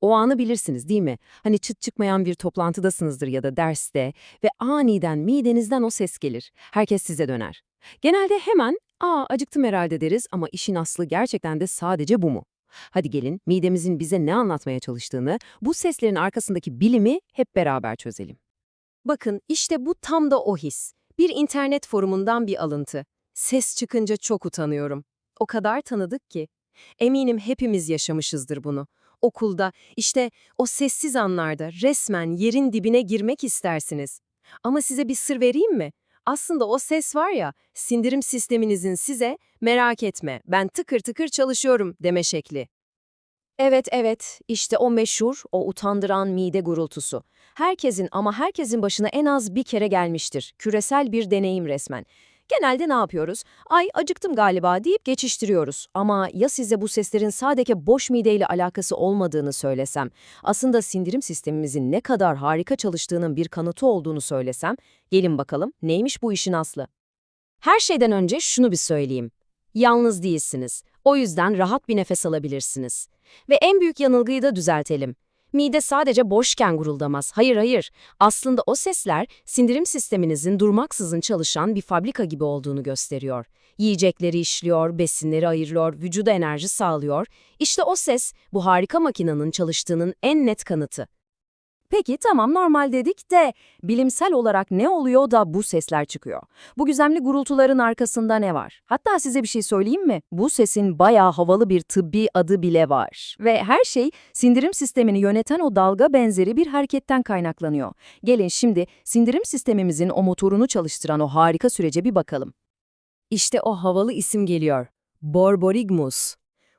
O anı bilirsiniz değil mi? Hani çıt çıkmayan bir toplantıdasınızdır ya da derste ve aniden midenizden o ses gelir. Herkes size döner. Genelde hemen ''Aa acıktım herhalde'' deriz ama işin aslı gerçekten de sadece bu mu? Hadi gelin midemizin bize ne anlatmaya çalıştığını, bu seslerin arkasındaki bilimi hep beraber çözelim. Bakın işte bu tam da o his. Bir internet forumundan bir alıntı. Ses çıkınca çok utanıyorum. O kadar tanıdık ki. Eminim hepimiz yaşamışızdır bunu. Okulda, işte o sessiz anlarda resmen yerin dibine girmek istersiniz. Ama size bir sır vereyim mi? Aslında o ses var ya, sindirim sisteminizin size merak etme, ben tıkır tıkır çalışıyorum deme şekli. Evet evet, işte o meşhur, o utandıran mide gurultusu. Herkesin ama herkesin başına en az bir kere gelmiştir. Küresel bir deneyim resmen. Genelde ne yapıyoruz? Ay acıktım galiba deyip geçiştiriyoruz. Ama ya size bu seslerin sadece boş mideyle alakası olmadığını söylesem, aslında sindirim sistemimizin ne kadar harika çalıştığının bir kanıtı olduğunu söylesem, gelin bakalım neymiş bu işin aslı? Her şeyden önce şunu bir söyleyeyim. Yalnız değilsiniz. O yüzden rahat bir nefes alabilirsiniz. Ve en büyük yanılgıyı da düzeltelim. Mide sadece boşken guruldamaz. Hayır hayır. Aslında o sesler sindirim sisteminizin durmaksızın çalışan bir fabrika gibi olduğunu gösteriyor. Yiyecekleri işliyor, besinleri ayırıyor, vücuda enerji sağlıyor. İşte o ses bu harika makinenin çalıştığının en net kanıtı. Peki tamam normal dedik de bilimsel olarak ne oluyor da bu sesler çıkıyor? Bu gizemli gurultuların arkasında ne var? Hatta size bir şey söyleyeyim mi? Bu sesin bayağı havalı bir tıbbi adı bile var. Ve her şey sindirim sistemini yöneten o dalga benzeri bir hareketten kaynaklanıyor. Gelin şimdi sindirim sistemimizin o motorunu çalıştıran o harika sürece bir bakalım. İşte o havalı isim geliyor. Borborigmus.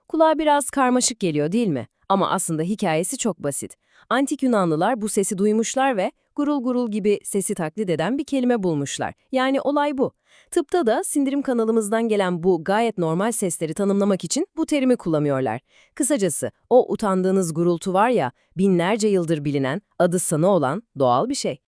Kulağa biraz karmaşık geliyor değil mi? Ama aslında hikayesi çok basit. Antik Yunanlılar bu sesi duymuşlar ve gurul gurul gibi sesi taklit eden bir kelime bulmuşlar. Yani olay bu. Tıpta da sindirim kanalımızdan gelen bu gayet normal sesleri tanımlamak için bu terimi kullanıyorlar. Kısacası o utandığınız gurultu var ya, binlerce yıldır bilinen, adı sana olan doğal bir şey.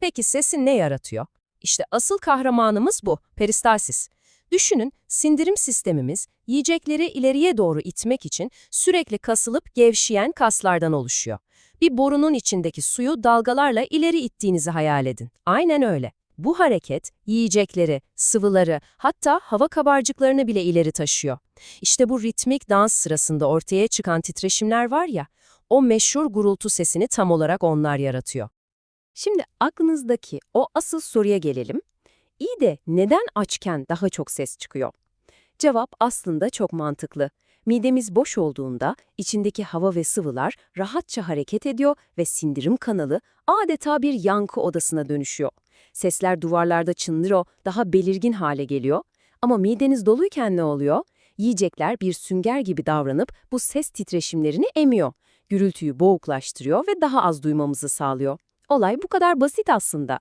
Peki sesin ne yaratıyor? İşte asıl kahramanımız bu, peristalsis. Düşünün, sindirim sistemimiz yiyecekleri ileriye doğru itmek için sürekli kasılıp gevşeyen kaslardan oluşuyor. Bir borunun içindeki suyu dalgalarla ileri ittiğinizi hayal edin. Aynen öyle. Bu hareket yiyecekleri, sıvıları, hatta hava kabarcıklarını bile ileri taşıyor. İşte bu ritmik dans sırasında ortaya çıkan titreşimler var ya, o meşhur gurultu sesini tam olarak onlar yaratıyor. Şimdi aklınızdaki o asıl soruya gelelim. İyi de neden açken daha çok ses çıkıyor? Cevap aslında çok mantıklı. Midemiz boş olduğunda içindeki hava ve sıvılar rahatça hareket ediyor ve sindirim kanalı adeta bir yankı odasına dönüşüyor. Sesler duvarlarda çınlıyor, daha belirgin hale geliyor. Ama mideniz doluyken ne oluyor? Yiyecekler bir sünger gibi davranıp bu ses titreşimlerini emiyor. Gürültüyü boğuklaştırıyor ve daha az duymamızı sağlıyor. Olay bu kadar basit aslında.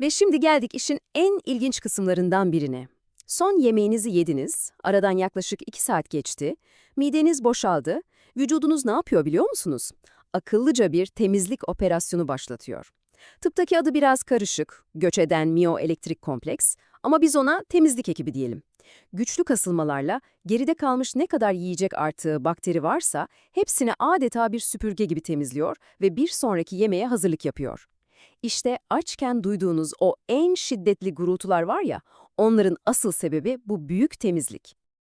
Ve şimdi geldik işin en ilginç kısımlarından birine. Son yemeğinizi yediniz, aradan yaklaşık 2 saat geçti, mideniz boşaldı, vücudunuz ne yapıyor biliyor musunuz? Akıllıca bir temizlik operasyonu başlatıyor. Tıptaki adı biraz karışık, göç eden miyoelektrik kompleks ama biz ona temizlik ekibi diyelim. Güçlü kasılmalarla geride kalmış ne kadar yiyecek artığı bakteri varsa hepsini adeta bir süpürge gibi temizliyor ve bir sonraki yemeğe hazırlık yapıyor. İşte açken duyduğunuz o en şiddetli gurultular var ya, onların asıl sebebi bu büyük temizlik.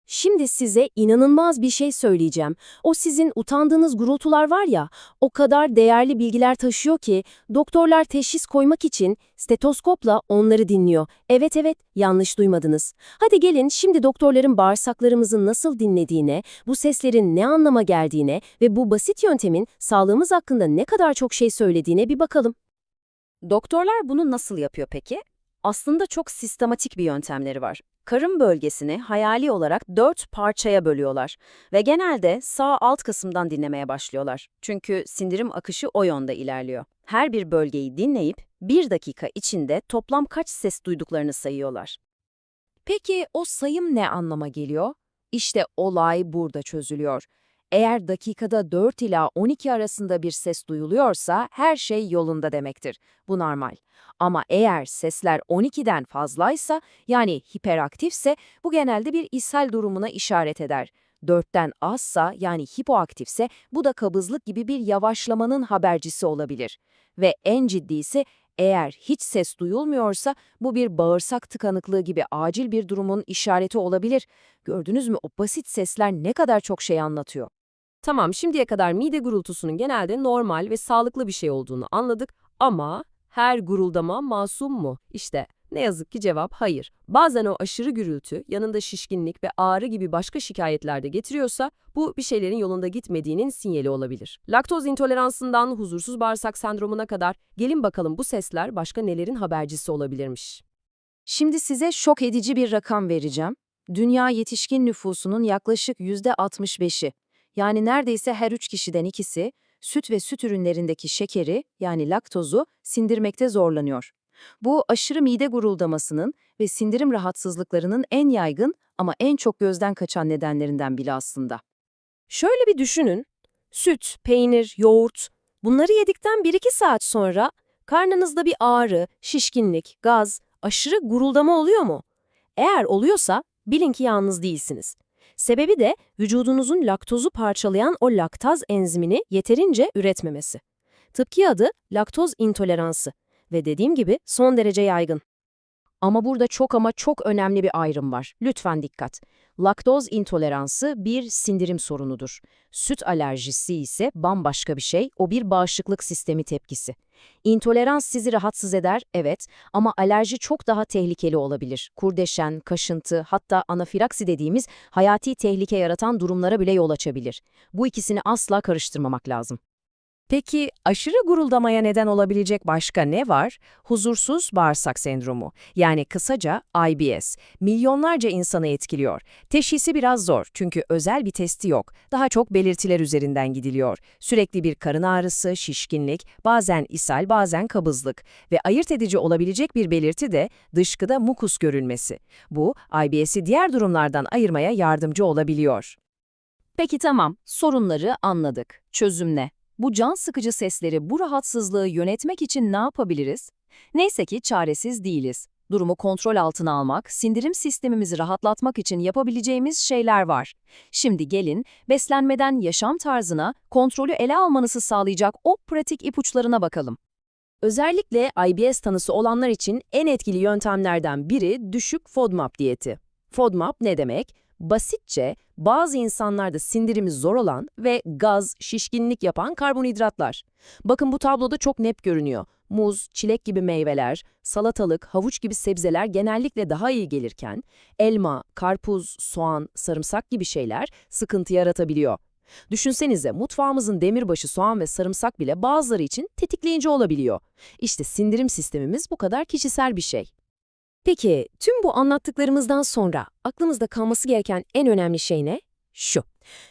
Şimdi size inanılmaz bir şey söyleyeceğim. O sizin utandığınız gurultular var ya, o kadar değerli bilgiler taşıyor ki doktorlar teşhis koymak için stetoskopla onları dinliyor. Evet evet, yanlış duymadınız. Hadi gelin şimdi doktorların bağırsaklarımızı nasıl dinlediğine, bu seslerin ne anlama geldiğine ve bu basit yöntemin sağlığımız hakkında ne kadar çok şey söylediğine bir bakalım. Doktorlar bunu nasıl yapıyor peki? Aslında çok sistematik bir yöntemleri var. Karın bölgesini hayali olarak dört parçaya bölüyorlar ve genelde sağ alt kısımdan dinlemeye başlıyorlar. Çünkü sindirim akışı o yönde ilerliyor. Her bir bölgeyi dinleyip bir dakika içinde toplam kaç ses duyduklarını sayıyorlar. Peki o sayım ne anlama geliyor? İşte olay burada çözülüyor. Eğer dakikada 4 ila 12 arasında bir ses duyuluyorsa her şey yolunda demektir. Bu normal. Ama eğer sesler 12'den fazlaysa yani hiperaktifse bu genelde bir ishal durumuna işaret eder. 4'ten azsa yani hipoaktifse bu da kabızlık gibi bir yavaşlamanın habercisi olabilir. Ve en ciddisi eğer hiç ses duyulmuyorsa bu bir bağırsak tıkanıklığı gibi acil bir durumun işareti olabilir. Gördünüz mü o basit sesler ne kadar çok şey anlatıyor. Tamam, şimdiye kadar mide gurultusunun genelde normal ve sağlıklı bir şey olduğunu anladık ama her guruldama masum mu? İşte ne yazık ki cevap hayır. Bazen o aşırı gürültü yanında şişkinlik ve ağrı gibi başka şikayetler de getiriyorsa bu bir şeylerin yolunda gitmediğinin sinyali olabilir. Laktoz intoleransından huzursuz bağırsak sendromuna kadar gelin bakalım bu sesler başka nelerin habercisi olabilirmiş. Şimdi size şok edici bir rakam vereceğim. Dünya yetişkin nüfusunun yaklaşık %65'i, yani neredeyse her üç kişiden ikisi, süt ve süt ürünlerindeki şekeri, yani laktozu, sindirmekte zorlanıyor. Bu aşırı mide guruldamasının ve sindirim rahatsızlıklarının en yaygın ama en çok gözden kaçan nedenlerinden biri aslında. Şöyle bir düşünün. Süt, peynir, yoğurt bunları yedikten 1-2 saat sonra karnınızda bir ağrı, şişkinlik, gaz, aşırı guruldama oluyor mu? Eğer oluyorsa bilin ki yalnız değilsiniz. Sebebi de vücudunuzun laktozu parçalayan o laktaz enzimini yeterince üretmemesi. Tıpkı adı laktoz intoleransı ve dediğim gibi son derece yaygın. Ama burada çok ama çok önemli bir ayrım var. Lütfen dikkat. Laktoz intoleransı bir sindirim sorunudur. Süt alerjisi ise bambaşka bir şey, o bir bağışıklık sistemi tepkisi. İntolerans sizi rahatsız eder, evet ama alerji çok daha tehlikeli olabilir. Kurdeşen, kaşıntı, hatta anafilaksi dediğimiz hayati tehlike yaratan durumlara bile yol açabilir. Bu ikisini asla karıştırmamak lazım. Peki aşırı guruldamaya neden olabilecek başka ne var? Huzursuz bağırsak sendromu, yani kısaca IBS, milyonlarca insanı etkiliyor. Teşhisi biraz zor çünkü özel bir testi yok. Daha çok belirtiler üzerinden gidiliyor. Sürekli bir karın ağrısı, şişkinlik, bazen ishal, bazen kabızlık ve ayırt edici olabilecek bir belirti de dışkıda mukus görülmesi. Bu, IBS'i diğer durumlardan ayırmaya yardımcı olabiliyor. Peki tamam, sorunları anladık. Çözüm ne? Bu can sıkıcı sesleri, bu rahatsızlığı yönetmek için ne yapabiliriz? Neyse ki çaresiz değiliz. Durumu kontrol altına almak, sindirim sistemimizi rahatlatmak için yapabileceğimiz şeyler var. Şimdi gelin, beslenmeden yaşam tarzına, kontrolü ele almanızı sağlayacak o pratik ipuçlarına bakalım. Özellikle IBS tanısı olanlar için en etkili yöntemlerden biri düşük FODMAP diyeti. FODMAP ne demek? Basitçe bazı insanlarda sindirimi zor olan ve gaz, şişkinlik yapan karbonhidratlar. Bakın bu tabloda çok net görünüyor. Muz, çilek gibi meyveler, salatalık, havuç gibi sebzeler genellikle daha iyi gelirken, elma, karpuz, soğan, sarımsak gibi şeyler sıkıntı yaratabiliyor. Düşünsenize mutfağımızın demirbaşı soğan ve sarımsak bile bazıları için tetikleyici olabiliyor. İşte sindirim sistemimiz bu kadar kişisel bir şey. Peki tüm bu anlattıklarımızdan sonra aklımızda kalması gereken en önemli şey ne? Şu.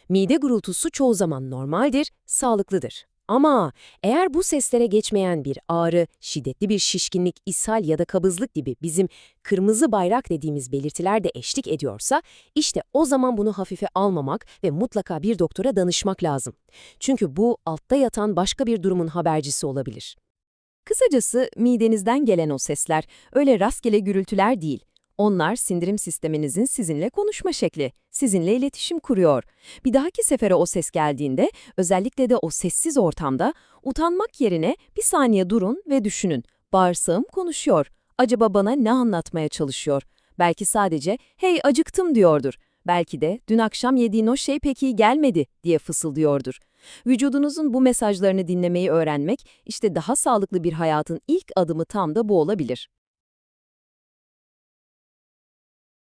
Mide gurultusu çoğu zaman normaldir, sağlıklıdır. Ama eğer bu seslere geçmeyen bir ağrı, şiddetli bir şişkinlik, ishal ya da kabızlık gibi bizim kırmızı bayrak dediğimiz belirtiler de eşlik ediyorsa, işte o zaman bunu hafife almamak ve mutlaka bir doktora danışmak lazım. Çünkü bu altta yatan başka bir durumun habercisi olabilir. Kısacası midenizden gelen o sesler öyle rastgele gürültüler değil. Onlar sindirim sisteminizin sizinle konuşma şekli, sizinle iletişim kuruyor. Bir dahaki sefere o ses geldiğinde, özellikle de o sessiz ortamda utanmak yerine bir saniye durun ve düşünün. Bağırsağım konuşuyor. Acaba bana ne anlatmaya çalışıyor? Belki sadece "Hey acıktım." diyordur. Belki de "Dün akşam yediğin o şey pek iyi gelmedi." diye fısıldıyordur. Vücudunuzun bu mesajlarını dinlemeyi öğrenmek, işte daha sağlıklı bir hayatın ilk adımı tam da bu olabilir.